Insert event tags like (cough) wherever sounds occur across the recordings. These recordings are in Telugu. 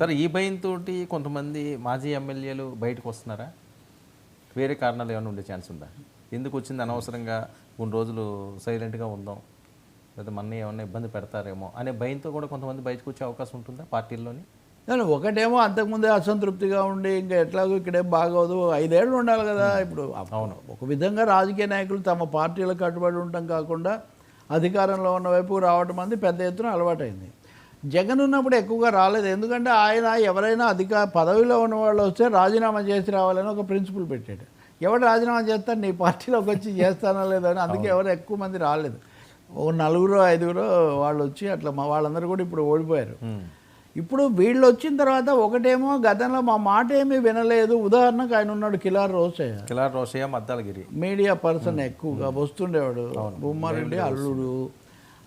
సరే ఈ భయంతో కొంతమంది మాజీ ఎమ్మెల్యేలు బయటకు వస్తున్నారా? వేరే కారణాలు ఏమైనా ఉండే ఛాన్స్ ఉందా? ఎందుకు వచ్చింది అనవసరంగా కొన్ని రోజులు సైలెంట్గా ఉందాం? లేదా మన ఏమైనా ఇబ్బంది పెడతారేమో అనే భయంతో కూడా కొంతమంది బయటకు వచ్చే అవకాశం ఉంటుందా పార్టీల్లోని? ఒకటేమో అంతకుముందే అసంతృప్తిగా ఉండి ఇంకా ఎట్లాగో ఇక్కడే బాగోదు. ఐదేళ్ళు ఉండాలి కదా ఇప్పుడు. అవును. ఒక విధంగా రాజకీయ నాయకులు తమ పార్టీలకు కట్టుబడి ఉండటం కాకుండా అధికారంలో ఉన్న వైపు రావటం మంది పెద్ద ఎత్తున అలవాటైంది. జగన్ ఉన్నప్పుడు ఎక్కువగా రాలేదు. ఎందుకంటే ఆయన ఎవరైనా అధిక పదవిలో ఉన్న వాళ్ళు వస్తే రాజీనామా చేసి రావాలని ఒక ప్రిన్సిపల్ పెట్టాడు. ఎవరు రాజీనామా చేస్తారు నీ పార్టీలోకి వచ్చి చేస్తానో లేదో అని. అందుకే ఎవరు ఎక్కువ మంది రాలేదు. ఓ నలుగురు ఐదుగురు వాళ్ళు వచ్చి అట్లా మా వాళ్ళందరూ కూడా ఇప్పుడు ఓడిపోయారు. ఇప్పుడు వీళ్ళు వచ్చిన తర్వాత ఒకటేమో గతంలో మా మాట ఏమీ వినలేదు. ఉదాహరణకు ఆయన ఉన్నాడు కిలార్ రోసయ్య. కిలార్ రోషయ్య మద్దాలగిరి. మీడియా పర్సన్ ఎక్కువగా వస్తుండేవాడు. బొమ్మారెడ్డి అల్లుడు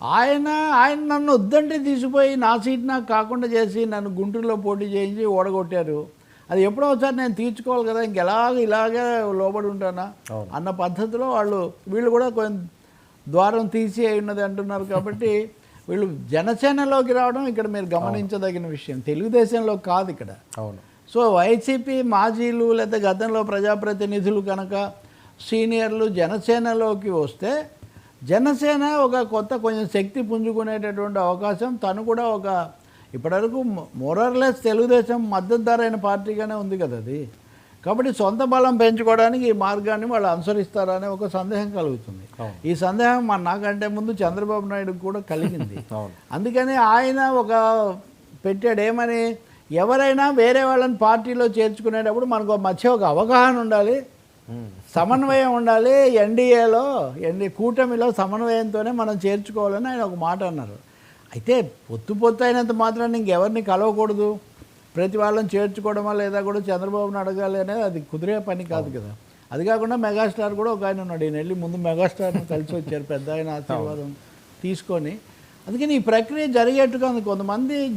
ఆయన ఆయన నన్ను వద్దంటే తీసిపోయి నా సీట్ నాకు కాకుండా చేసి నన్ను గుంటూరులో పోటీ చేయించి ఓడగొట్టారు. అది ఎప్పుడో ఒకసారి నేను తీర్చుకోవాలి కదా ఇంకెలాగ ఇలాగే లోబడి ఉంటానా? అన్న పద్ధతిలో వాళ్ళు వీళ్ళు కూడా కొంచెం ద్వారం తీసి ఉన్నది అంటున్నారు కాబట్టి వీళ్ళు జనసేనలోకి రావడం ఇక్కడ మీరు గమనించదగిన విషయం. తెలుగుదేశంలో కాదు ఇక్కడ. అవును. సో వైసీపీ మాజీలు లేదా గతంలో ప్రజాప్రతినిధులు కనుక సీనియర్లు జనసేనలోకి వస్తే జనసేన ఒక కొత్త కొంచెం శక్తి పుంజుకునేటటువంటి అవకాశం. తను కూడా ఒక ఇప్పటివరకు మోరర్లెస్ తెలుగుదేశం మద్దతుదారైన పార్టీగానే ఉంది కదా అది. కాబట్టి సొంత బలం పెంచుకోవడానికి ఈ మార్గాన్ని వాళ్ళు అనుసరిస్తారనే ఒక సందేహం కలుగుతుంది. ఈ సందేహం మన నాకంటే ముందు చంద్రబాబు నాయుడు కూడా కలిగింది. (laughs) అందుకని ఆయన ఒక పెట్టాడు. ఏమని? ఎవరైనా వేరే వాళ్ళని పార్టీలో చేర్చుకునేటప్పుడు మనకు మధ్య ఒక అవగాహన ఉండాలి. సమన్వయం ఉండాలి. ఎన్డీఏలో ఎన్డీ కూటమిలో సమన్వయంతోనే మనం చేర్చుకోవాలని ఆయన ఒక మాట అన్నారు. అయితే పొత్తు పొత్తు అయినంత మాత్రాన్ని ఇంకెవరిని కలవకూడదు? ప్రతి వాళ్ళని చేర్చుకోవడమా లేదా కూడా చంద్రబాబుని అడగాలి అనేది అది కుదిరే పని కాదు కదా. అది కాకుండా మెగాస్టార్ కూడా ఒక ఆయన ఉన్నాడు. ఈయన వెళ్ళి ముందు మెగాస్టార్ని కలిసి వచ్చారు. పెద్ద ఆయన ఆశీర్వాదం తీసుకొని. అందుకని ఈ ప్రక్రియ జరిగేట్టుగా ఉంది. కొంతమంది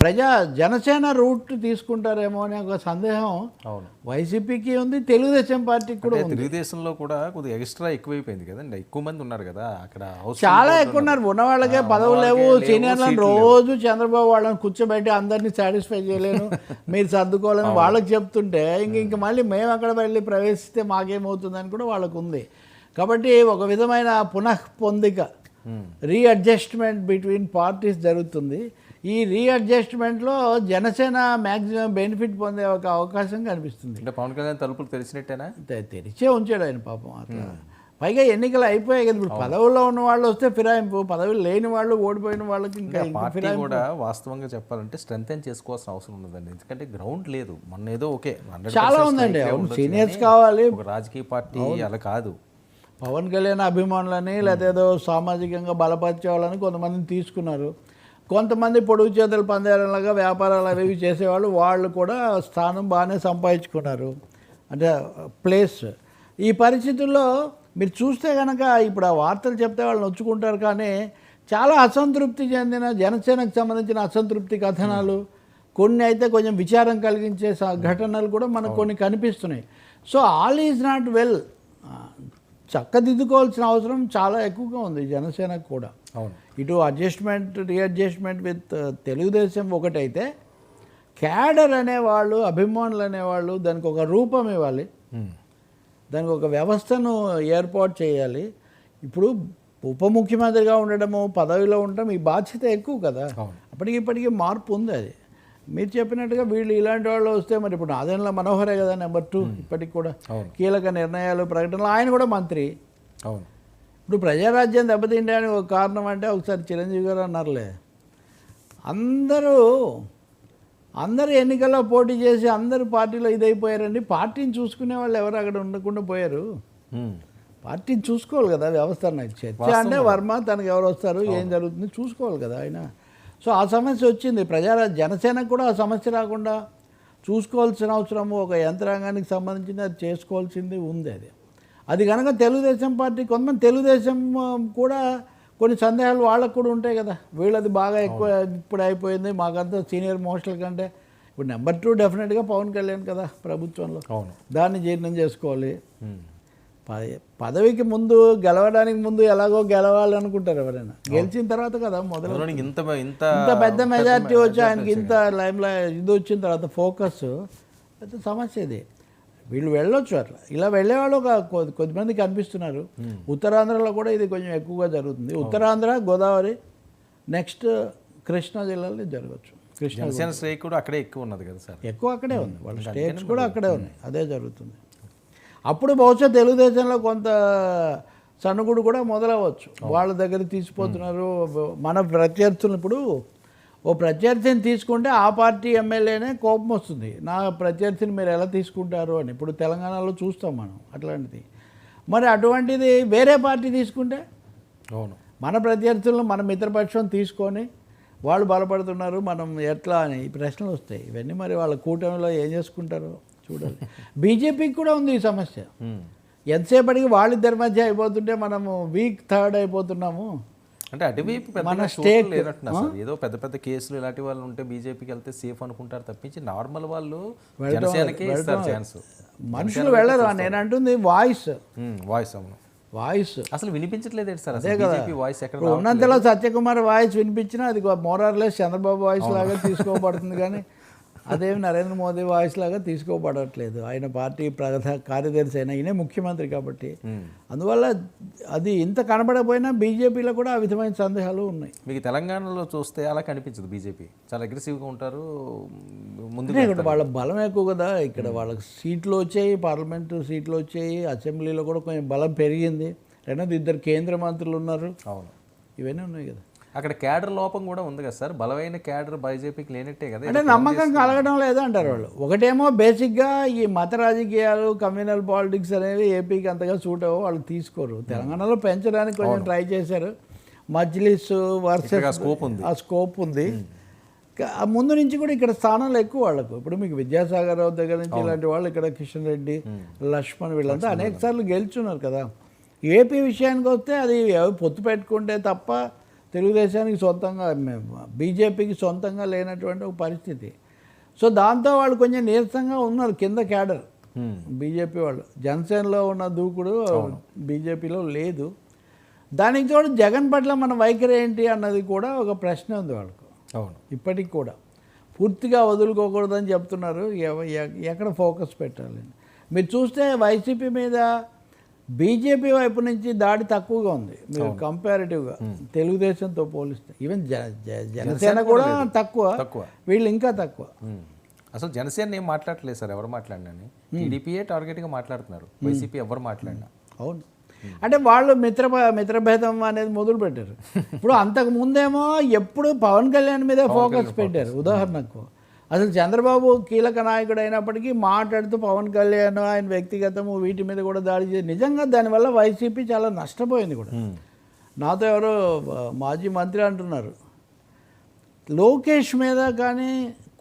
ప్రజా జనసేన రూట్ తీసుకుంటారేమో అనే ఒక సందేహం అవును. వైసీపీకి ఉంది తెలుగుదేశం పార్టీకి కూడా ఉంది. తెలుగుదేశంలో కూడా కొద్దిగా ఎక్స్ట్రా ఎక్కువైపోయింది కదండి ఎక్కువ మంది ఉన్నారు కదా అక్కడ చాలా ఎక్కువ ఉన్నారు ఉన్న వాళ్ళకే పదవులు లేవు సీనియర్లను రోజు చంద్రబాబు వాళ్ళని కూర్చోబెట్టి అందరినీ సాటిస్ఫై చేయలేను (laughs) మీరు సర్దుకోవాలని వాళ్ళకి చెప్తుంటే ఇంక ఇంక మళ్ళీ మేము అక్కడ వెళ్ళి ప్రవేశిస్తే మాకేమవుతుందని కూడా వాళ్ళకు ఉంది కాబట్టి ఒక విధమైన పునః పొందిక ఉమ్. రీఅడ్జస్ట్మెంట్ బిట్వీన్ పార్టీస్ జరుగుతుంది. ఈ రీఅడ్జస్ట్మెంట్లో జనసేన మ్యాక్సిమం బెనిఫిట్ పొందే ఒక అవకాశం కనిపిస్తుంది. అంటే పవన్ కళ్యాణ్ తలుపులు తెరిచినట్టేనా? తెరిచే ఉంచాడు ఆయన పాపం అట్లా పైగా ఎన్నికలు అయిపోయాయి కదా ఇప్పుడు. పదవుల్లో ఉన్న వాళ్ళు వస్తే ఫిరాయింపు పదవులు లేని వాళ్ళు ఓడిపోయిన వాళ్ళకి ఇంకా పార్టీ కూడా వాస్తవంగా చెప్పాలంటే స్ట్రెంగ్ చేసుకోవాల్సిన అవసరం ఉండదండి ఎందుకంటే గ్రౌండ్ లేదు. మన ఏదో ఓకే 100% చాలా ఉందండి. కానీ కావాలి. రాజకీయ పార్టీ అలా కాదు. పవన్ కళ్యాణ్ అభిమానులని లేదా ఏదో సామాజికంగా బలపరిచేవాళ్ళని కొంతమందిని తీసుకున్నారు. కొంతమంది పొడుగు చేతుల పందేలాగా వ్యాపారాలు అవి చేసేవాళ్ళు వాళ్ళు కూడా స్థానం బాగానే సంపాదించుకున్నారు. అంటే ప్లేస్ ఈ పరిస్థితుల్లో మీరు చూస్తే కనుక ఇప్పుడు ఆ వార్తలు చెప్తే వాళ్ళు నొచ్చుకుంటారు కానీ చాలా అసంతృప్తి చెందిన జనసేనకు సంబంధించిన అసంతృప్తి కథనాలు కొన్ని అయితే కొంచెం విచారం కలిగించే ఘటనలు కూడా మనకు కొన్ని కనిపిస్తున్నాయి. So all is not well చక్కదిద్దుకోవాల్సిన అవసరం చాలా ఎక్కువగా ఉంది జనసేనకు కూడా. అవును. ఇటు అడ్జస్ట్మెంట్ రీఅడ్జస్ట్మెంట్ విత్ తెలుగుదేశం ఒకటైతే క్యాడర్ అనేవాళ్ళు అభిమానులు అనేవాళ్ళు దానికి ఒక రూపం ఇవ్వాలి. ఉమ్. దానికి ఒక వ్యవస్థను ఏర్పాటు చేయాలి. ఇప్పుడు ఉప ముఖ్యమంత్రిగా ఉండడము పదవిలో ఉండడం ఈ బాధ్యత ఎక్కువ కదా. అప్పటికి ఇప్పటికీ మార్పు ఉంది అది. మీరు చెప్పినట్టుగా వీళ్ళు ఇలాంటి వాళ్ళు వస్తే మరి ఇప్పుడు నాదేళ్ళ మనోహరే కదా నెంబర్ టూ ఇప్పటికి కూడా. కీలక నిర్ణయాలు ప్రకటనలు. ఆయన కూడా మంత్రి. అవును. ఇప్పుడు ప్రజారాజ్యం దెబ్బతింటానికి ఒక కారణం అంటే ఒకసారి చిరంజీవి గారు అన్నారులే. అందరూ అందరూ ఎన్నికల్లో పోటీ చేసి అందరూ పార్టీలో ఇదైపోయారండి పార్టీని చూసుకునే వాళ్ళు ఎవరు అక్కడ ఉండకుండా పోయారు. పార్టీని చూసుకోవాలి కదా వ్యవస్థ అన్నది చర్చ అంటే వర్మ తనకు ఎవరు వస్తారు ఏం జరుగుతుంది చూసుకోవాలి కదా ఆయన. సో ఆ సమస్య వచ్చింది. ప్రజా జనసేనకు కూడా ఆ సమస్య రాకుండా చూసుకోవాల్సిన అవసరము ఒక యంత్రాంగానికి సంబంధించింది అది చేసుకోవాల్సింది ఉంది అది. అది కనుక తెలుగుదేశం పార్టీ కొంతమంది తెలుగుదేశం కూడా కొన్ని సందేహాలు వాళ్ళకు కూడా ఉంటాయి కదా. వీళ్ళది బాగా ఎక్కువ ఇప్పుడు అయిపోయింది. మాకంతా సీనియర్ మోస్టల్ కంటే ఇప్పుడు నెంబర్ టూ డెఫినెట్గా పవన్ కళ్యాణ్ కదా ప్రభుత్వంలో. దాన్ని జీర్ణం చేసుకోవాలి. పదవికి ముందు గెలవడానికి ముందు ఎలాగో గెలవాలి అనుకుంటారు ఎవరైనా గెలిచిన తర్వాత కదా మొదలు. ఇంత ఇంత ఇంత పెద్ద మెజారిటీ వచ్చి ఆయనకి ఇంత లైమ్ ఇది వచ్చిన తర్వాత ఫోకస్ పెద్ద సమస్య ఇది. వీళ్ళు వెళ్ళొచ్చు అట్లా. ఇలా వెళ్ళేవాళ్ళు ఒక కొద్ది కొద్దిమంది కనిపిస్తున్నారు. ఉత్తరాంధ్రలో కూడా ఇది కొంచెం ఎక్కువగా జరుగుతుంది. ఉత్తరాంధ్ర గోదావరి నెక్స్ట్ కృష్ణా జిల్లాలో జరగచ్చు. కృష్ణ స్ట్రైక్ కూడా అక్కడే ఎక్కువ ఉన్నది కదా సార్? ఎక్కువ అక్కడే ఉంది. వాళ్ళ స్టేట్స్ కూడా అక్కడే ఉన్నాయి. అదే జరుగుతుంది. అప్పుడు బహుశా తెలుగుదేశంలో కొంత సనుగుడు కూడా మొదలవచ్చు. వాళ్ళ దగ్గర తీసిపోతున్నారు. మన ప్రత్యర్థులు ఇప్పుడు ఓ ప్రత్యర్థిని తీసుకుంటే ఆ పార్టీ ఎమ్మెల్యేనే కోపం వస్తుంది. నా ప్రత్యర్థిని మీరు ఎలా తీసుకుంటారు అని. ఇప్పుడు తెలంగాణలో చూస్తాం మనం అట్లాంటిది. మరి అటువంటిది వేరే పార్టీ తీసుకుంటే? అవును. మన ప్రత్యర్థులను మన మిత్రపక్షం తీసుకొని వాళ్ళు బలపడుతున్నారు. మనం ఎట్లా అని ఈ ప్రశ్నలు వస్తాయి. ఇవన్నీ మరి వాళ్ళ కూటమిలో ఏం చేసుకుంటారో చూడాలి. (laughs) బీజేపీకి కూడా ఉంది ఈ సమస్య. ఎంతసేపటికి వాళ్ళిద్దరి మధ్య అయిపోతుంటే మనము వీక్ థర్డ్ అయిపోతున్నాము. అంటే అటువైపు మన స్టేట్ లేనట్టున్నా సార్. ఏదో పెద్ద పెద్ద కేసులు ఇలాంటి వాళ్ళు ఉంటే బీజేపీకి వెళ్తే సేఫ్ అనుకుంటారు తప్పించి నార్మల్ వాళ్ళు జనసేనకే ఇస్తారు ఛాన్స్. మనుషులు వెళ్ళరు? నేను అంటుంది వాయిస్. వాయిస్ అవును. వాయిస్. అసలు వినిపించట్లేదు సార్? అసలు బీజేపీ వాయిస్ ఎక్కడ ఉన్నంతలో సత్యకుమార్ వాయిస్ వినిపించినా అది మోరార్లెస్ చంద్రబాబు వాయిస్ లాగా తీసుకోబడుతుంది కానీ అదేమి నరేంద్ర మోదీ వాయిస్ లాగా తీసుకోబడట్లేదు. ఆయన పార్టీ ప్రధాన కార్యదర్శి అయినా ఈయనే ముఖ్యమంత్రి కాబట్టి. ఉమ్. అందువల్ల అది ఇంత కనబడకపోయినా బీజేపీలో కూడా ఆ విధమైన సందేహాలు ఉన్నాయి. మీకు తెలంగాణలో చూస్తే అలా కనిపించదు బీజేపీ. చాలా అగ్రెసివ్గా ఉంటారు ముందు ఇక్కడ వాళ్ళ బలం ఎక్కువ కదా. ఇక్కడ వాళ్ళకి సీట్లు వచ్చాయి పార్లమెంటు సీట్లు వచ్చాయి అసెంబ్లీలో కూడా కొంచెం బలం పెరిగింది. రెండోది ఇద్దరు కేంద్ర మంత్రులు ఉన్నారు. అవును. ఇవన్నీ ఉన్నాయి కదా. అక్కడ క్యాడర్ లోపం కూడా ఉంది కదా సార్. బలమైన క్యాడర్ బీజేపీకి లేనట్టే కదా అంటే నమ్మకం కలగడం లేదు అంటారు వాళ్ళు. ఒకటేమో బేసిక్గా ఈ మత రాజకీయాలు కమ్యూనల్ పాలిటిక్స్ అనేవి ఏపీకి అంతగా సూట్ అవ్వ వాళ్ళు తీసుకోరు. తెలంగాణలో పెంచడానికి కొంచెం ట్రై చేశారు. మజ్లిస్ వర్సెస్ scope ఉంది. ఆ స్కోప్ ఉంది. ఆ ముందు నుంచి కూడా ఇక్కడ స్థానాలు ఎక్కువ వాళ్ళకు. ఇప్పుడు మీకు విద్యాసాగర్ రావు దగ్గర నుంచి ఇలాంటి వాళ్ళు ఇక్కడ కిషన్ రెడ్డి లక్ష్మణ్ వీళ్ళంతా అనేక సార్లు గెలుచున్నారు కదా. ఏపీ విషయానికి వస్తే అది పొత్తు పెట్టుకుంటే తప్ప తెలుగుదేశానికి సొంతంగా బీజేపీకి సొంతంగా లేనటువంటి ఒక పరిస్థితి. సో దాంతో వాళ్ళు కొంచెం నీరసంగా ఉన్నారు కింద క్యాడర్. బీజేపీ వాళ్ళు. జనసేనలో ఉన్న దూకుడు బీజేపీలో లేదు. దానికి తోడు జగన్ పట్ల మన వైఖరి ఏంటి అన్నది కూడా ఒక ప్రశ్న ఉంది వాళ్ళకు. అవును. ఇప్పటికి కూడా. పూర్తిగా వదులుకోకూడదని చెప్తున్నారు. ఎక్కడ ఫోకస్ పెట్టాలి మీరు చూస్తే వైసీపీ మీద బీజేపీ వైపు నుంచి దాడి తక్కువగా ఉంది. మీరు కంపారిటివ్గా తెలుగుదేశంతో పోలిస్తే ఈవెన్ జ జ- జనసేన కూడా తక్కువ. తక్కువ. వీళ్ళు ఇంకా తక్కువ. అసలు జనసేన ఏం మాట్లాడట్లేదు సార్ ఎవరు మాట్లాడినని టీడీపీయే టార్గెట్గా మాట్లాడుతున్నారు. వైసీపీ ఎవరు మాట్లాడినా. అవును. అంటే వాళ్ళు మిత్ర మిత్రభేదం అనేది మొదలు పెట్టారు. (laughs) ఇప్పుడు అంతకు ముందేమో ఎప్పుడు పవన్ కళ్యాణ్ మీదే ఫోకస్ పెట్టారు ఉదాహరణకు. అసలు చంద్రబాబు కీలక నాయకుడు అయినప్పటికీ మాట్లాడుతూ పవన్ కళ్యాణ్ ఆయన వ్యక్తిగతము వీటి మీద కూడా దాడి చేసి నిజంగా దానివల్ల వైసీపీ చాలా నష్టపోయింది కూడా. నాతో ఎవరో మాజీ మంత్రి అంటున్నారు లోకేష్ మీద కానీ